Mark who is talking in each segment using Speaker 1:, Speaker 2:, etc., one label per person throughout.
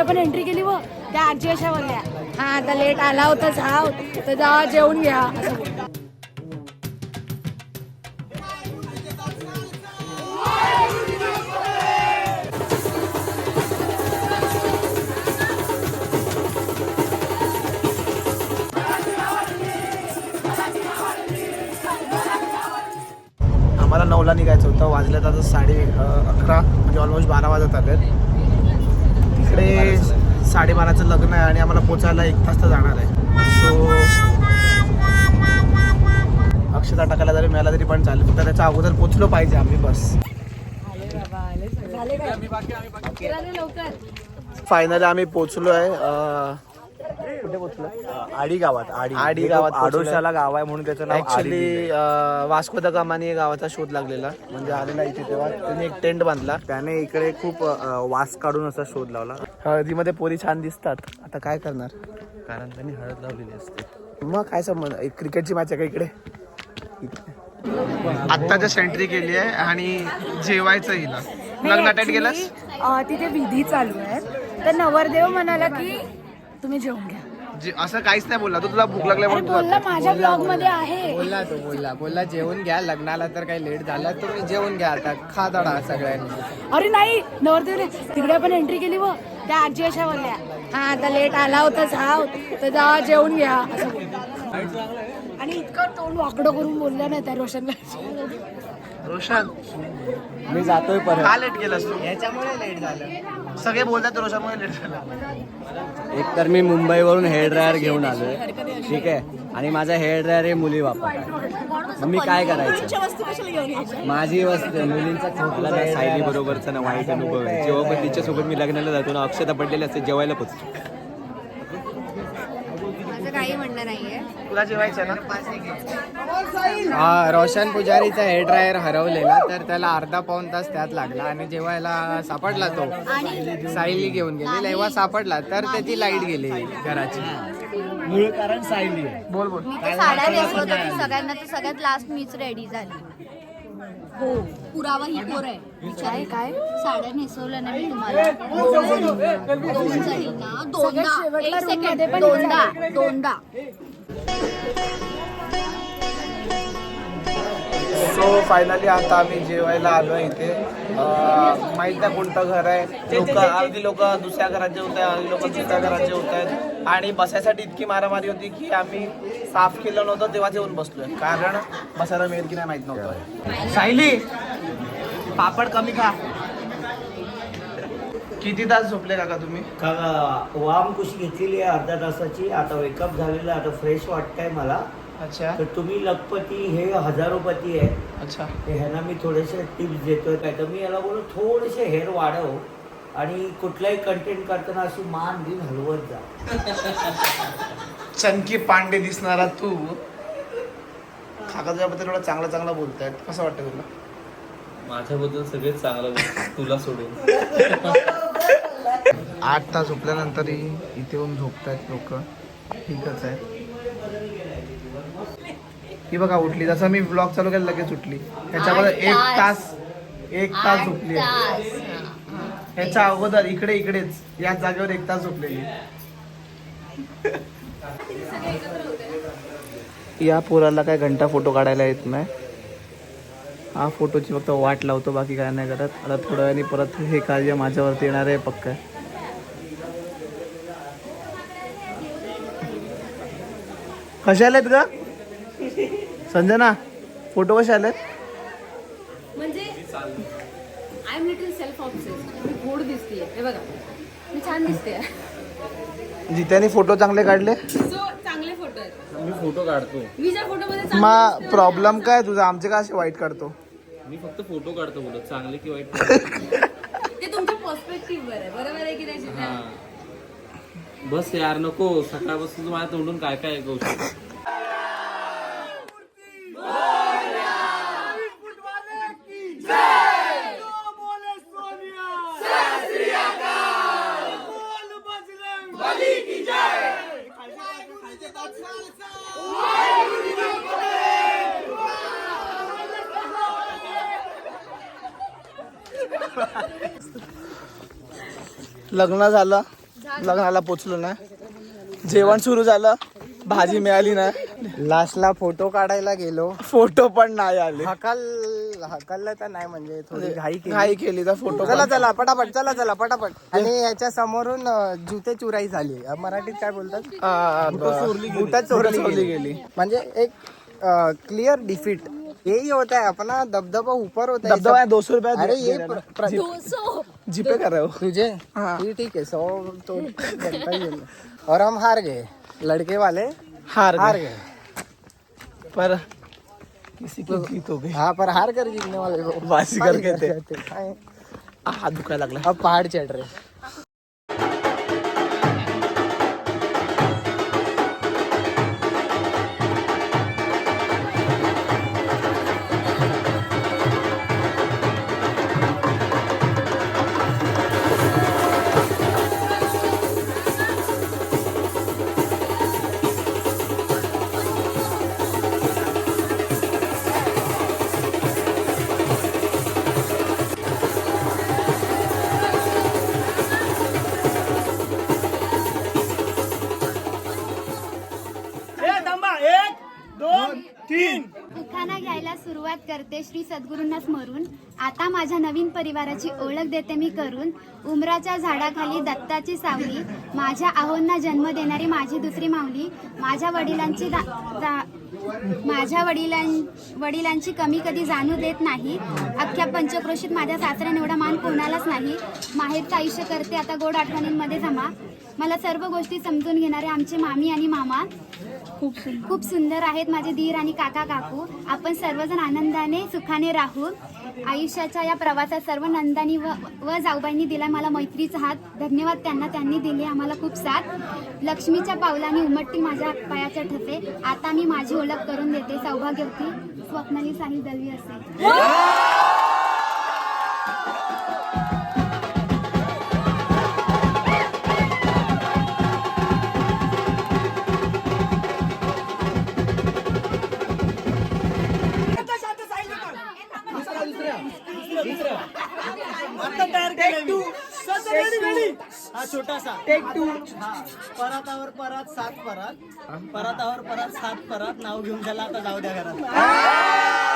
Speaker 1: आम्ही पण एंट्री केली व त्या आजी अशा बोलल्या हा आता लेट आला होता जाव तर जा जेवून घ्या. असं
Speaker 2: आम्हाला नऊला निघायचं होतं. वाजल्यात आता साडे अकरा म्हणजे ऑलमोस्ट बारा वाजत आले तिकडे साडेबाराचं लग्न आहे आणि आम्हाला पोचायला एक तास तर जाणार आहे. सो अक्षता टाकायला जरी मिळाला तरी पण चालेल. फक्त त्याच्या अगोदर पोचलो पाहिजे आम्ही बस.
Speaker 1: झाले काय? झाले लवकर.
Speaker 2: फायनली आम्ही पोचलो आहे कुठे पोचलो
Speaker 3: आडी गावात आडी.
Speaker 2: आडी
Speaker 3: हे
Speaker 2: गावात
Speaker 3: आडोशाला गाव आहे म्हणून त्याचं नाव आडी
Speaker 2: ऍक्च्युली वास्को द गामाने या गावाचा शोध लागलेला. म्हणजे आलेला इथे तेव्हा. त्यांनी एक टेंट बांधला.
Speaker 3: त्याने इकडे खूप वास काढून असा शोध लावला.
Speaker 2: हळदीमध्ये पोरी छान दिसतात. आता काय करणार?
Speaker 3: कारण त्यांनी हळद लावलेली असते.
Speaker 2: मग काय संबंध? एक क्रिकेटची मॅच आहे का इकडे? आत्ताच्या सेंट्री केली आहे आणि जेवायचं हिला.
Speaker 1: नाही,
Speaker 2: लग्न अटेंड
Speaker 1: actually,
Speaker 2: केलंस
Speaker 1: अं, तिथे विधी चालू आहे तर नवरदेव म्हणाला की तुम्ही जेवून घ्या.
Speaker 2: जे- असं काहीच नाही बोलला. तू तुला भूक लागल्या
Speaker 1: अरे
Speaker 2: म्हणून तू
Speaker 1: बोलला माझ्या ब्लॉगमध्ये आहे.
Speaker 4: बोलला तो बोलला. बोलला जेवण घ्या. लग्नाला तर काही लेट झाला. तुम्ही जेवण घ्या आता. खा दडा सगळ्यांनी.
Speaker 1: अरे नाही नवरदेवने तिकडे पण एंट्री केली व. त्या आजी अशा बोलल्या हा आता लेट आला होता जाव. तर जा जेवून घ्या. असं बोलल्या. आणि इतकं तोंड वाकडं करून बोलल्या नाही त्या रोशन
Speaker 2: रोशन
Speaker 3: मी जातोय परत.
Speaker 2: का लेट केलंस तू?
Speaker 4: याच्यामुळे लेट झालं.
Speaker 2: सगळे बोलतात रोशनमुळे लेट झालं.
Speaker 3: एक तर मी मुंबईवरून हेअर ड्रायर घेऊन आलोय. ठीक आहे? आणि माझा हेअर ड्रायर हे मुली वापरतात. मग मी काय करायचं? माझी वस्तू मुलींचा खोकला सायली बरोबरचा ना वाईट अनुभव आहे. जेव्हा पण तिच्यासोबत मी लग्नाला जातो ना अक्षता पडलेले असते जेवायला पोचतो
Speaker 5: माझं काही म्हणणं नाहीये
Speaker 2: तुला जेवायचं ना?
Speaker 4: हा रोशन पुजारीचा हेअर ड्रायर हरवलेला तर त्याला अर्धा पाऊन तास त्यात लागला आणि जेव्हा सापडला तो. सायली घेऊन गेली. तेव्हा सापडला तर त्याची लाइट गेली. घराची.
Speaker 3: मूळ कारण सायली
Speaker 2: बोल बोल.
Speaker 5: मी तर साड्या नेसवत होती सगळ्यांना तर सगळ्यात लास्ट मीच रेडी झाली. हो पुरावा ही पोर आहे. काय काय? साड्या नेसवल्या ना मी तुम्हाला. दोनदा दोनदा.
Speaker 2: सो फायनली आता आम्ही जेवायला आलो आहे इथे. माहीत माहीत नाही कोणतं घर आहे. लोक अर्धी लोक दुसऱ्या घरात जेवत आहेत अर्धी लोक दुसऱ्या घरात जेवत आहेत आणि बसायसाठी इतकी मारामारी होती की आम्ही साफ केलं नव्हतं तेव्हा जेवून बसलोय. कारण बसायला मिळेल की नाही माहीत नव्हतं. सायली पापड कमी खा. किती तास झोपले काका तुम्ही?
Speaker 6: का वाम कुशी घेतलेली आहे अर्ध्या तासाची. आता वेकअप झालेलं आहे आता फ्रेश वाटतंय मला.
Speaker 2: अच्छा.
Speaker 6: तर तुम्ही लखपती हे हजारोपती आहे.
Speaker 2: अच्छा.
Speaker 6: ते ह्यांना मी थोडेसे टिप्स देतोय. काय तर मी याला बोलू थोडेसे हेअर वाढव आणि कुठलाही कंटेंट करताना अशी मान दिन हलवत जा.
Speaker 2: चनकी पांडे दिसणारा तू. काका तुझ्याबद्दल एवढं चांगलं चांगलं बोलतायत. कसं वाटतं तुला?
Speaker 7: माझ्याबद्दल सगळेच चांगलं बोलतात, तुला सोडून.
Speaker 2: आठ तास झोपल्यानंतरही इथे येऊन झोपतायत लोक. ठीकच आहे. ही बघा उठली. जसं मी ब्लॉग चालू केला लगेच उठली. ह्याच्यामध्ये एक तास. एक तास झोपली आहे. ह्याच्या अगोदर इकडे इकडेच. याच जागेवर एक तास झोपलेली. या पोराला काय घंटा फोटो काढायला येत नाही. हा फोटोची फक्त वाट लावतो बाकी काय नाही करत. आता थोड्या वेळाने परत हे कार्य माझ्यावरती येणार आहे पक्का. कशा आलेत ग? संजना फोटो कसे आलेत?
Speaker 8: म्हणजे I am little self obsess मी गोड दिसते हे बघा. मी छान दिसते
Speaker 2: जित्याने फोटो चांगले काढले?
Speaker 8: सो चांगले फोटो आहेत.
Speaker 7: मी फोटो काढतो.
Speaker 8: मी ज्या चांगली
Speaker 2: मग प्रॉब्लेम काय तुझा? आमचे का असे वाईट काढतो
Speaker 7: मी फक्त फोटो काढतो बोलत. चांगले की वाईट
Speaker 8: ते तुमच्या पर्स्पेक्टिव्ह वर आहे. बरोबर आहे की नाही जिथे
Speaker 7: हा. बस यार नको. सकाळपासून माझ्या तोंडून काय काय ऐकवू
Speaker 2: लग्न झालं. लग्नाला पोचलो ना जेवण सुरू झालं भाजी मिळाली ना.
Speaker 4: लास्टला फोटो काढायला गेलो.
Speaker 2: फोटो पण नाही आले.
Speaker 4: हकल हकललं तर नाही म्हणजे थोडी घाई केली.
Speaker 2: घाई केली तर फोटो
Speaker 4: चला चला पटापट चला चला पटापट. आणि याच्या समोरून जुते चुराई झाली. मराठीत काय बोलतात? बुटं चोरली गेली. म्हणजे एक क्लिअर डिफीट यही होता है अपना दबदबा ऊपर होता है
Speaker 2: धबधबा दो सौ रुपया
Speaker 4: अरे ये
Speaker 2: जीपे कर रहे हो?
Speaker 4: तुझे?
Speaker 2: हाँ।
Speaker 4: ठीक है सौ तो बनता ही है और हम हार गए। लड़के वाले
Speaker 2: हार
Speaker 4: हार
Speaker 2: गए। पर किसी को जीत हो गई।
Speaker 4: हाँ पर हार कर जीतने वाले
Speaker 2: बाजी करके थे।
Speaker 4: हाँ,
Speaker 2: दुखा लग लागला।
Speaker 4: अब पहाड़ चढ़ रहे।
Speaker 5: उखाणा घ्यायला सुरुवात करते श्री सद्गुरूंना स्मरून. आता माझ्या नवीन परिवाराची ओळख देते मी करून. उमराच्या झाडाखाली दत्ताची सावली. माझ्या आहोंना जन्म देणारी माझी दुसरी माऊली. माझ्या वडिलांची दा- दा माझ्या वडिलां वडिलांची कमी कधी जाणू देत नाही. अख्ख्या पंचक्रोशीत माझ्या सासऱ्याने एवढा मान कोणालाच नाही. माहेरचं आयुष्य करते. आता गोड आठवणींमध्ये जमा. मला सर्व गोष्टी समजून घेणारे आमचे मामी आणि मामा. खूप खूप सुंदर आहेत माझे दीर आणि काका काकू. आपण सर्वजण आनंदाने सुखाने राहू. आयुष्याच्या या प्रवासात सर्व नंदानी व व जाऊबाईंनी दिला मला मैत्रीचा हात. धन्यवाद त्यांना त्यांनी दिले आम्हाला खूप साथ. लक्ष्मीच्या पावलाने उमटतील माझ्या पायाच्या ठसे. आता मी माझी ओळख करून देते सौभाग्य होती. स्वप्नाली साहिल दलवी असे.
Speaker 9: छोटासा. टेक टू परातावर परत सात परत. परातावर परत सात परत. नाव घेऊन त्याला आता जाऊ द्या घरात.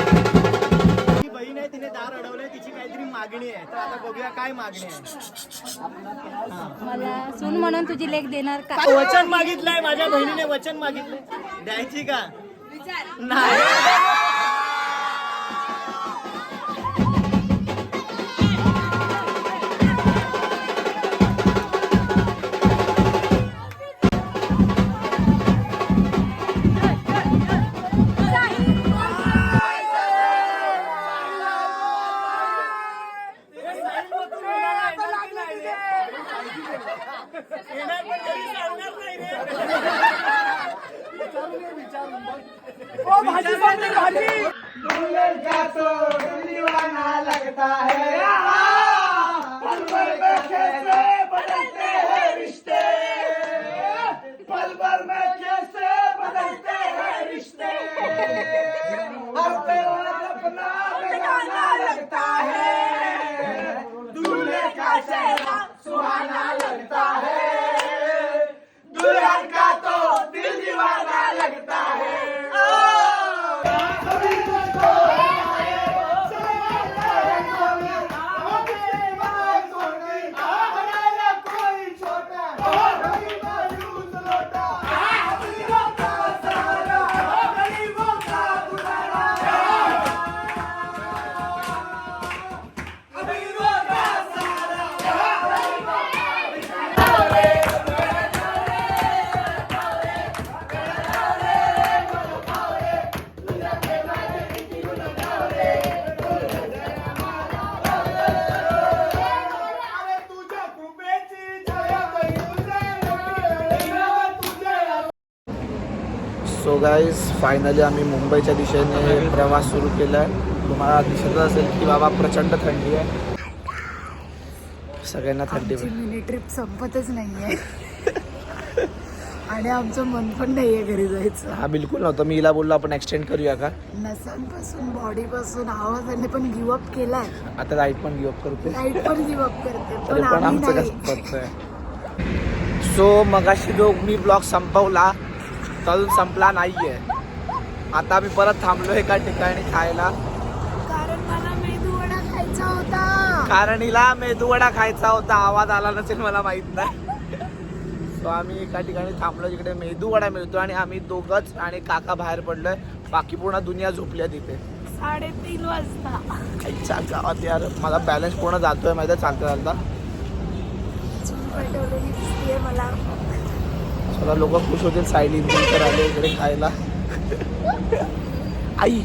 Speaker 9: ती बहीण आहे तिने दार अडवलंय तिची काहीतरी मागणी आहे. तर आता बघूया काय मागणी आहे.
Speaker 5: मला सून म्हणून तुझी लेख देणार का?
Speaker 9: वचन मागितलंय माझ्या बहिणीने वचन मागितलंय. द्यायची का? नाही
Speaker 2: सो गाईज फायनली आम्ही मुंबईच्या दिशेने प्रवास सुरू केला आहे तुम्हाला दिसत असेल की बाबा प्रचंड थंडी आहे. सगळ्यांना थंडी
Speaker 1: मिनी ट्रिप संपतच नाहीये. आणि आमचं मन पण नाहीये घरी जायचं.
Speaker 2: हा बिलकुल नव्हतं. मी हिला बोललो आपण एक्सटेंड करूया का?
Speaker 1: नसांपासून बॉडीपासून आवाजाने पण गिवअप केलाय.
Speaker 2: आता राईट पण गिव्ह करते
Speaker 1: लाइट पण गिवअप करते पण
Speaker 2: आमचं
Speaker 1: नाही.
Speaker 2: कसं सो मगाशी जो मी ब्लॉग संपवला तो अजून संपला नाहीये. आता आम्ही परत थांबलो एका ठिकाणी खायला.
Speaker 1: कारण मला मेदू वडा खायचा होता.
Speaker 2: कारण हिला मेदूवडा खायचा होता. आवाज आला नसेल मला माहीत नाही. सो आम्ही एका ठिकाणी थांबलो जिकडे मेदूवडा मिळतो आणि आम्ही दोघंच आणि काका बाहेर पडलोय. बाकी पूर्ण दुनिया झोपली आहे तिथे.
Speaker 1: साडेतीन वाजता.
Speaker 2: आईच्या गावात यार मला बॅलन्स पूर्ण जातोय माहिती आहे चालता. चालता
Speaker 1: मला.
Speaker 2: आता लोक खुश होतील साईड इन्कम आले इकडे खायला. आई.